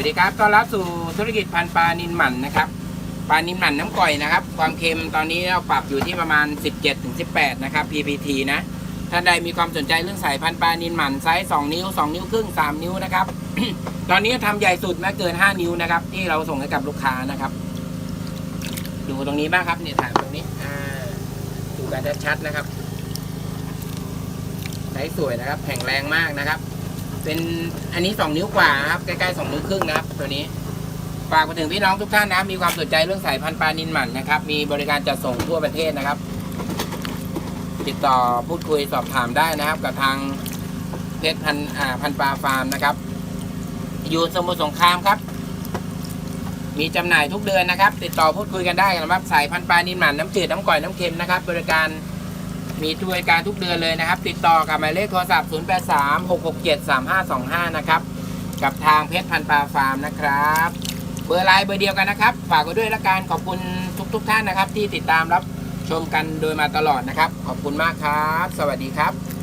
วัสดีครับต้อนรับสู่ธุรกิจพันปลานินหมันนะครับปลานินหมันน้ำก่อยนะครับ ความเค็มตอนนี้เราปรับอยู่ที่ประมาณ 17-18 นะครับ PPT นะท่านใดมีความสนใจเรื่องสายพันธุ์ปลานินหมันไซส์2นิ้ว 2 นิ้วครึ่ง 3 นิ้วนะครับ ตอนนี้ทำใหญ่สุดไม่เกิน 5 นิ้วนะครับ ที่เราส่งให้กับลูกค้านะครับ ดูตรงนี้บ้างครับเนี่ยถ่ายตรงนี้ดูกันชัดๆนะครับไซส์สวยนะครับแข็งแรงมากนะครับ เป็นอันนี้ 2 นิ้วกว่าครับใกล้ๆ2นิ้วครึ่งนะครับ ตัวนี้ฝากไปถึงพี่น้องทุกท่านนะมีความสนใจเรื่องสายพันธุ์ปลานินหมันนะครับ มีบริการจัดส่งทั่วประเทศนะครับ ติดต่อพูดคุยสอบถามได้นะครับ กับทางเพชรพันอ่าพันปลาฟาร์มนะครับ อยู่สมุทรสงครามครับ มีจำหน่ายทุกเดือนนะครับ ติดต่อพูดคุยกันได้นะครับ สายพันธุ์ปลานินหมันน้ำจืดน้ำก่อยน้ำเค็มนะครับ บริการ มีบริการทุกเดือนเลยนะครับ ติดต่อกับหมายเลขโทรศัพท์ 0 8 3 6 6 7 3 5 2 5 นะครับ กับทางเพชรพันปลาฟาร์มนะครับ เบอร์ไลน์เบอร์เดียวกันนะครับ ฝากไว้ด้วยละกันขอบคุณทุกๆท่านนะครับ ที่ติดตามรับชมกันโดยมาตลอดนะครับ ขอบคุณมากครับ สวัสดีครับ